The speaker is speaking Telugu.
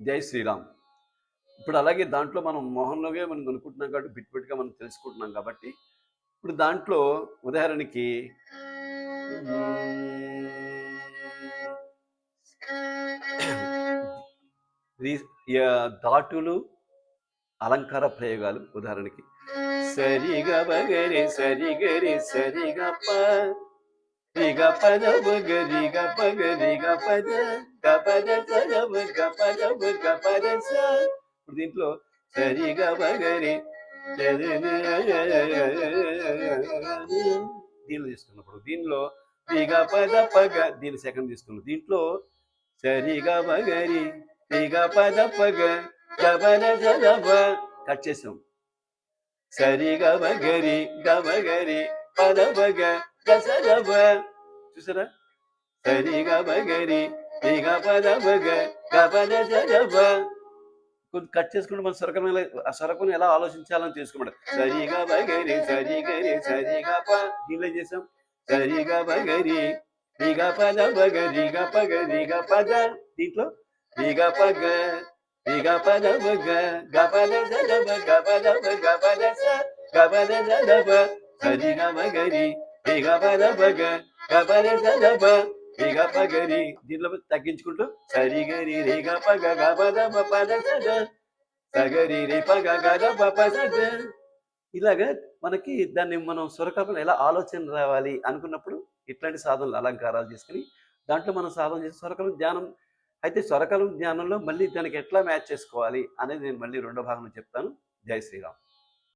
జై శ్రీరామ్. ఇప్పుడు అలాగే దాంట్లో మనం మోహన్లోగే మనం కొనుక్కుంటున్నాం కాబట్టి బిట్ బిట్గా మనం తెలుసుకుంటున్నాం కాబట్టి ఇప్పుడు దాంట్లో ఉదాహరణకి ధాటులు అలంకార ప్రయోగాలు ఉదాహరణకి. సరిగా బగరి సరిగరి సరిగప్ప. రిగ పద బగరి గ పగరి గ పద గ పద సగమ గ పద గ పద స ఇప్పుడు దీంట్లో సరిగ బగరి దీనిలో తీసుకున్నప్పుడు దీనిలో రిగ పద పగ దీని సెకండ్ తీసుకున్నాం దీంట్లో సరిగ బగరి రిగ పద పగ గబన సదవ కట్ చేసాం సరి గబ గరి పద బగ గస చూసారా సరి గబ గరి బగ గబన జగబ కట్ చేసుకుంటే మన స్వరకం సరుకుని ఆ స్వరకం ఎలా ఆలోచించాలని తెలుసుకోమంట సరిగా బగరి సరిగరి సరిగా గరి దీనిలో చేసాం సరిగా బగరి గరి పద బగ రిగ పగ రిగ పద దీంట్లో రిగ పగ రిగ పద బగ గపద జగబ గపద బగ గపద స గపద జగబ సరి గరి దీనిలో తగ్గించుకుంటూ సరి గరి పగ గపద పద సగరి పగ ఇలాగా మనకి దాన్ని మనం స్వరకల్పన ఎలా ఆలోచన రావాలి అనుకున్నప్పుడు ఇట్లాంటి సాధనలు అలంకారాలు చేసుకుని దాంట్లో మనం సాధన చేసి స్వరకలం ధ్యానం అయితే స్వరకలం ధ్యానంలో మళ్ళీ దానికి ఎట్లా మ్యాచ్ చేసుకోవాలి అనేది నేను మళ్ళీ రెండో భాగంలో చెప్తాను. జై శ్రీరామ్.